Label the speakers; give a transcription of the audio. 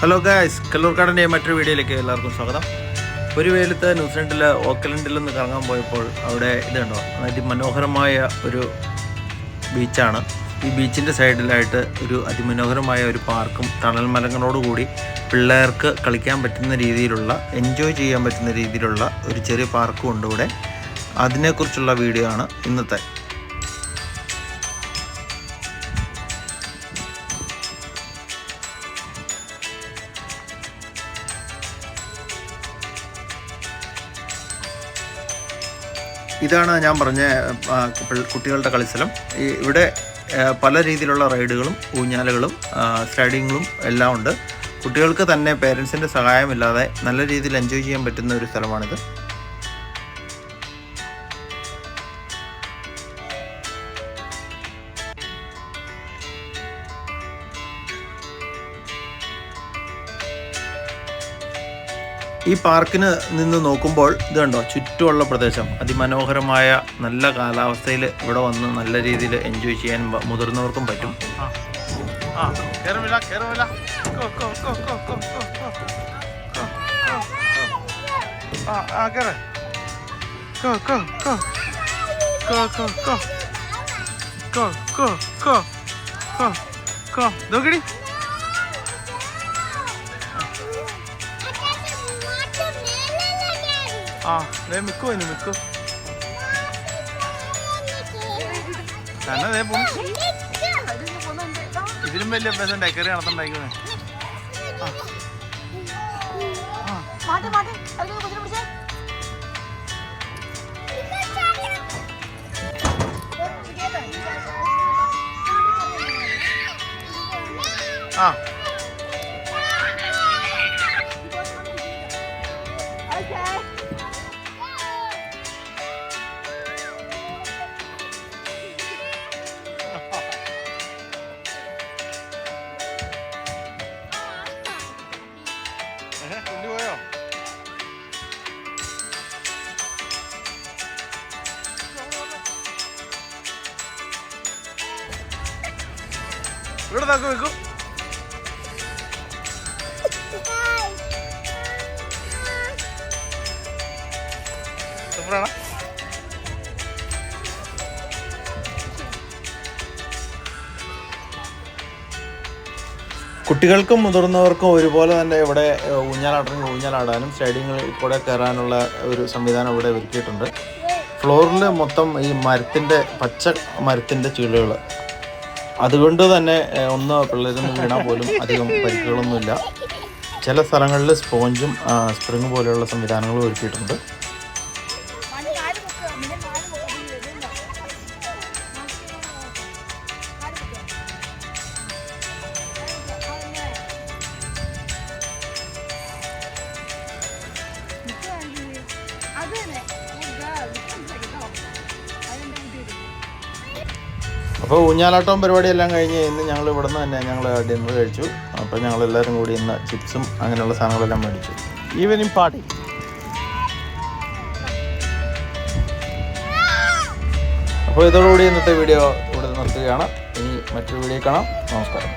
Speaker 1: Hello guys കല്ലൂർക്കാടന്റെ മറ്റൊരു വീഡിയോയിലേക്ക് എല്ലാവർക്കും സ്വാഗതം. ഒരു വെയിലത്ത് ന്യൂസിലൻഡിൽ ഓക്കലൻഡിൽ നിന്ന് കറങ്ങാൻ പോയപ്പോൾ അവിടെ ഇത് കണ്ടോ? അതിമനോഹരമായ ഒരു ബീച്ചാണ്. ഈ ബീച്ചിന്റെ സൈഡിലായിട്ട് ഒരു അതിമനോഹരമായ ഒരു പാർക്കും തണൽ മരങ്ങളോടുകൂടി പിള്ളേർക്ക് കളിക്കാൻ പറ്റുന്ന രീതിയിലുള്ള എൻജോയ് ചെയ്യാൻ പറ്റുന്ന രീതിയിലുള്ള ഒരു ചെറിയ പാർക്കും ഉണ്ട് ഇവിടെ. അതിനെക്കുറിച്ചുള്ള വീഡിയോ ആണ് ഇന്നത്തെ. ഇതാണ് ഞാൻ പറഞ്ഞ കുട്ടികളുടെ കളിസ്ഥലം. ഇവിടെ പല രീതിയിലുള്ള റൈഡുകളും ഊഞ്ഞാലുകളും സ്ലൈഡിങ്ങും എല്ലാം ഉണ്ട്. കുട്ടികൾക്ക് തന്നെ പേരൻസിന്റെ സഹായമില്ലാതെ നല്ല രീതിയിൽ എൻജോയ് ചെയ്യാൻ പറ്റുന്ന ഒരു സ്ഥലമാണിത്. ഈ പാർക്കിന് നിന്ന് നോക്കുമ്പോൾ ഇത് കണ്ടോ ചുറ്റുമുള്ള പ്രദേശം അതിമനോഹരമായ നല്ല കാലാവസ്ഥയിൽ ഇവിടെ വന്ന് നല്ല രീതിയിൽ എൻജോയ് ചെയ്യാൻ മുതിർന്നവർക്കും പറ്റും
Speaker 2: ആ ആ ദേ മിക്കു അതിന് മിക്കു തന്നെ ദേ പോ ഇതിലും വലിയ അഭ്യാസം ഡെക്കറി
Speaker 3: നടത്തണ്ടായിരിക്കുന്നേ
Speaker 2: ആ. കൊണ്ടുപോയോ ഇവിടെ താക്ക് വെക്കും സൂപ്പറാണ്
Speaker 1: കുട്ടികൾക്കും മുതിർന്നവർക്കും ഒരുപോലെ തന്നെ ഇവിടെ ഏഹ്, ഊഞ്ഞാലാടണമെങ്കിൽ ഊഞ്ഞാലാടാനും സ്റ്റേഡിയങ്ങളിൽ കൂടെ കയറാനുള്ള ഒരു സംവിധാനം ഇവിടെ ഒരുക്കിയിട്ടുണ്ട്. ഫ്ലോറിൽ മൊത്തം ഈ മരത്തിന്റെ പച്ച മരത്തിന്റെ ചീളുകൾ അതുകൊണ്ട് തന്നെ ഒന്ന് പിള്ളേരൊന്നും വീണാൽ പോലും അധികം പരിക്കുകളൊന്നുമില്ല. ചില സ്ഥലങ്ങളിൽ സ്പോഞ്ചും സ്പ്രിങ് പോലെയുള്ള സംവിധാനങ്ങളും ഒരുക്കിയിട്ടുണ്ട്. അപ്പോൾ ഊഞ്ഞാലാട്ടവും പരിപാടിയെല്ലാം കഴിഞ്ഞ് ഇന്ന് ഞങ്ങൾ ഇവിടെ നിന്ന് തന്നെ ഞങ്ങൾ ഡിന്നർ കഴിച്ചു. അപ്പോൾ ഞങ്ങൾ എല്ലാവരും കൂടി ഇന്ന് ചിപ്സും അങ്ങനെയുള്ള സാധനങ്ങളെല്ലാം മേടിച്ചു. ഈവനിങ് പാർട്ടി അപ്പോൾ ഇതോടുകൂടി ഇന്നത്തെ വീഡിയോ ഇവിടെ നിർത്തുകയാണ്. ഇനി മറ്റൊരു വീഡിയോ കാണാം. നമസ്കാരം.